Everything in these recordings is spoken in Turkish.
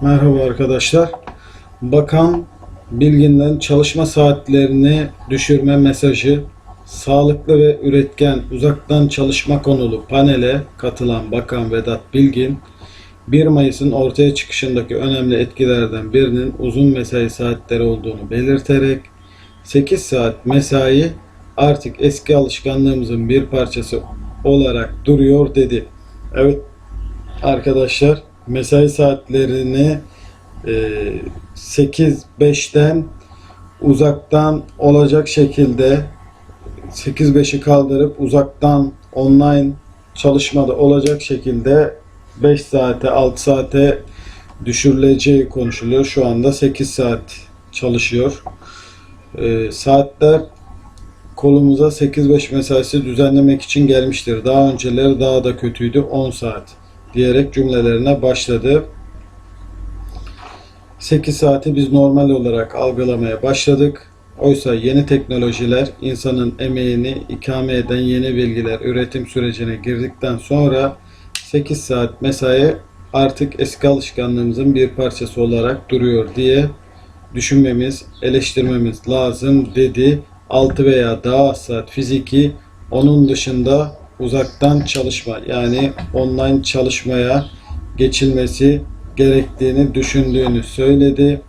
Merhaba arkadaşlar. Bakan Bilgin'den çalışma saatlerini düşürme mesajı sağlıklı ve üretken uzaktan çalışma konulu panele katılan Bakan Vedat Bilgin 1 Mayıs'ın ortaya çıkışındaki önemli etkilerden birinin uzun mesai saatleri olduğunu belirterek 8 saat mesai artık eski alışkanlığımızın bir parçası olarak duruyor dedi. Evet arkadaşlar mesai saatlerini e, 8-5'ten uzaktan olacak şekilde 8-5'i kaldırıp uzaktan online çalışmada olacak şekilde 5 saate 6 saate düşürüleceği konuşuluyor. Şu anda 8 saat çalışıyor. E, saatler kolumuza 8-5 mesaisi düzenlemek için gelmiştir. Daha önceleri daha da kötüydü 10 saat diyerek cümlelerine başladı. 8 saati biz normal olarak algılamaya başladık. Oysa yeni teknolojiler insanın emeğini ikame eden yeni bilgiler üretim sürecine girdikten sonra 8 saat mesai artık eski alışkanlığımızın bir parçası olarak duruyor diye düşünmemiz, eleştirmemiz lazım dedi. 6 veya daha saat fiziki, onun dışında uzaktan çalışma yani online çalışmaya geçilmesi gerektiğini düşündüğünü söyledi.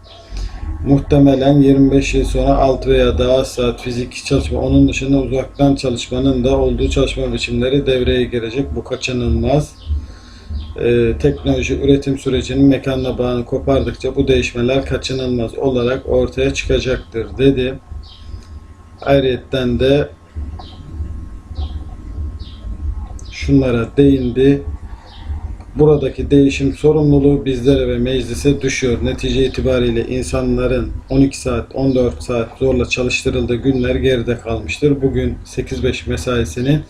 Muhtemelen 25 yıl sonra 6 veya daha saat fiziki çalışma, onun dışında uzaktan çalışmanın da olduğu çalışma biçimleri devreye girecek. Bu kaçınılmaz. Ee, teknoloji üretim sürecinin mekanla bağını kopardıkça bu değişmeler kaçınılmaz olarak ortaya çıkacaktır dedi. Ayrıyetten de şunlara değindi. Buradaki değişim sorumluluğu bizlere ve meclise düşüyor. Netice itibariyle insanların 12 saat, 14 saat zorla çalıştırıldığı günler geride kalmıştır. Bugün 8-5 mesaisinin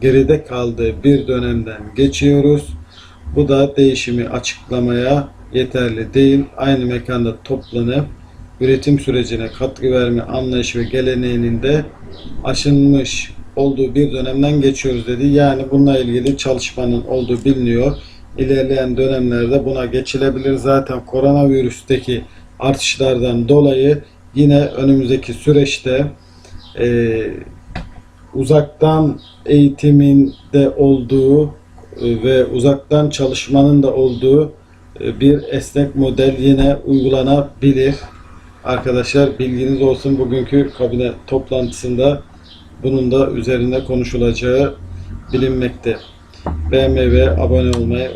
geride kaldığı bir dönemden geçiyoruz. Bu da değişimi açıklamaya yeterli değil. Aynı mekanda toplanıp üretim sürecine katkı verme anlayış ve geleneğinin de aşınmış olduğu bir dönemden geçiyoruz dedi. Yani bununla ilgili çalışmanın olduğu biliniyor. İlerleyen dönemlerde buna geçilebilir. Zaten koronavirüsteki artışlardan dolayı yine önümüzdeki süreçte e, uzaktan eğitimin de olduğu e, ve uzaktan çalışmanın da olduğu e, bir esnek model yine uygulanabilir. Arkadaşlar bilginiz olsun bugünkü kabine toplantısında bunun da üzerinde konuşulacağı bilinmekte. Ve abone olmayı